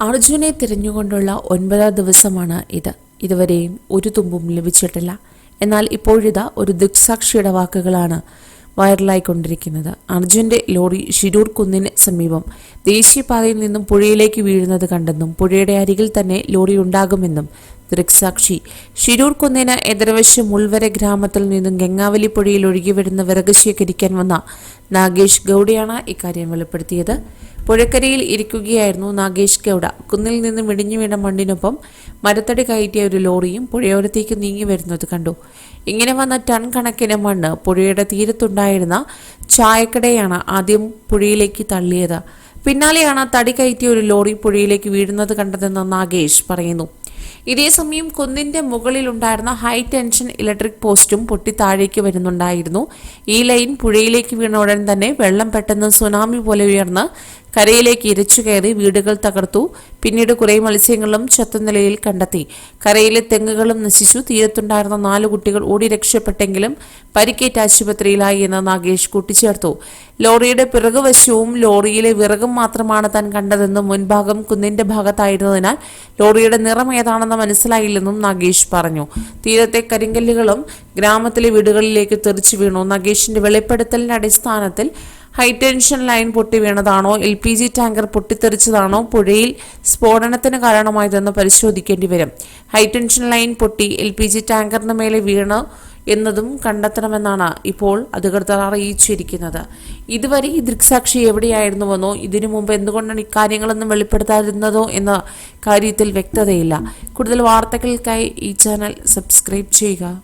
അർജുനെ തിരഞ്ഞുകൊണ്ടുള്ള ഒൻപതാം ദിവസമാണ് ഇത്. ഇതുവരെയും ഒരു തുമ്പും ലഭിച്ചിട്ടില്ല. എന്നാൽ ഇപ്പോഴിതാ ഒരു ദുക്സാക്ഷിയുടെ വാക്കുകളാണ് വൈറലായിക്കൊണ്ടിരിക്കുന്നത്. അർജുന്റെ ലോറി ഷിരൂർ കുന്നിന് സമീപം ദേശീയപാതയിൽ നിന്നും പുഴയിലേക്ക് വീഴുന്നത് കണ്ടെന്നും പുഴയുടെ അരികിൽ തന്നെ ലോറി ഉണ്ടാകുമെന്നും ദൃക്സാക്ഷി. ഷിരൂർ കുന്നിന് എതിർവശം മുൾവര ഗ്രാമത്തിൽ നിന്നും ഗംഗാവലി പുഴയിൽ ഒഴുകിവിടുന്ന വിറക് ശേഖരിക്കാൻ വന്ന നാഗേഷ് ഗൗഡയാണ് ഇക്കാര്യം വെളിപ്പെടുത്തിയത്. പുഴക്കരയിൽ ഇരിക്കുകയായിരുന്നു നാഗേഷ് ഗൌഡ. കുന്നിൽ നിന്ന് വിടിഞ്ഞു വീണ മണ്ണിനൊപ്പം മരത്തടി കയറ്റിയ ഒരു ലോറിയും പുഴയോരത്തേക്ക് നീങ്ങി വരുന്നത് കണ്ടു. ഇങ്ങനെ വന്ന ടൺ കണക്കിന് മണ്ണ് പുഴയുടെ തീരത്തുണ്ടായിരുന്ന ചായക്കടയാണ് ആദ്യം പുഴയിലേക്ക് തള്ളിയത്. പിന്നാലെയാണ് തടി കയറ്റിയ ഒരു ലോറി പുഴയിലേക്ക് വീഴുന്നത് കണ്ടതെന്ന് നാഗേഷ് പറയുന്നു. ഇതേസമയം കുന്നിന്റെ മുകളിൽ ഉണ്ടായിരുന്ന ഹൈ ടെൻഷൻ ഇലക്ട്രിക് പോസ്റ്റും പൊട്ടി താഴേക്ക് വരുന്നുണ്ടായിരുന്നു. ഈ ലൈൻ പുഴയിലേക്ക് വീണ ഉടൻ തന്നെ വെള്ളം പെട്ടെന്ന് സുനാമി പോലെ ഉയർന്ന് കരയിലേക്ക് ഇരച്ചു കയറി വീടുകൾ തകർത്തു. പിന്നീട് കുറെ മത്സ്യങ്ങളും ചത്ത നിലയിൽ കണ്ടെത്തി. കരയിലെ തെങ്ങുകളും നശിച്ചു. തീരത്തുണ്ടായിരുന്ന നാല് കുട്ടികൾ ഓടി രക്ഷപ്പെട്ടെങ്കിലും പരിക്കേറ്റ് ആശുപത്രിയിലായി എന്ന് നാഗേഷ് കൂട്ടിച്ചേർത്തു. ലോറിയുടെ പിറകുവശവും ലോറിയിലെ വിറകും മാത്രമാണ് താൻ കണ്ടതെന്നും മുൻഭാഗം കുന്നിന്റെ ഭാഗത്തായിരുന്നതിനാൽ ലോറിയുടെ നിറം ഏതാണെന്ന് മനസ്സിലായില്ലെന്നും നാഗേഷ് പറഞ്ഞു. തീരത്തെ കരിങ്കല്ലുകളും ഗ്രാമത്തിലെ വീടുകളിലേക്ക് തെറിച്ചു വീണു. നാഗേഷിന്റെ വെളിപ്പെടുത്തലിന്റെ അടിസ്ഥാനത്തിൽ ഹൈടെൻഷൻ ലൈൻ പൊട്ടി വീണതാണോ? എൽ പി ജി ടാങ്കർ പൊട്ടിത്തെറിച്ചതാണോ? പുഴയിൽ സ്ഫോടനത്തിന് കാരണമായതെന്ന് പരിശോധിക്കേണ്ടി വരും. ഹൈടെൻഷൻ ലൈൻ പൊട്ടി എൽ പി ജി ടാങ്കറിന് മേലെ വീണ് എന്നതും കണ്ടെത്തണമെന്നാണ് ഇപ്പോൾ അധികൃതർ അറിയിച്ചിരിക്കുന്നത്. ഇതുവരെ ഈ ദൃക്സാക്ഷി എവിടെയായിരുന്നുവെന്നോ ഇതിനു മുമ്പ് എന്തുകൊണ്ടാണ് ഇക്കാര്യങ്ങളൊന്നും വെളിപ്പെടുത്താതിരുന്നതോ എന്ന കാര്യത്തിൽ വ്യക്തതയില്ല. കൂടുതൽ വാർത്തകൾക്കായി ഈ ചാനൽ സബ്സ്ക്രൈബ് ചെയ്യുക.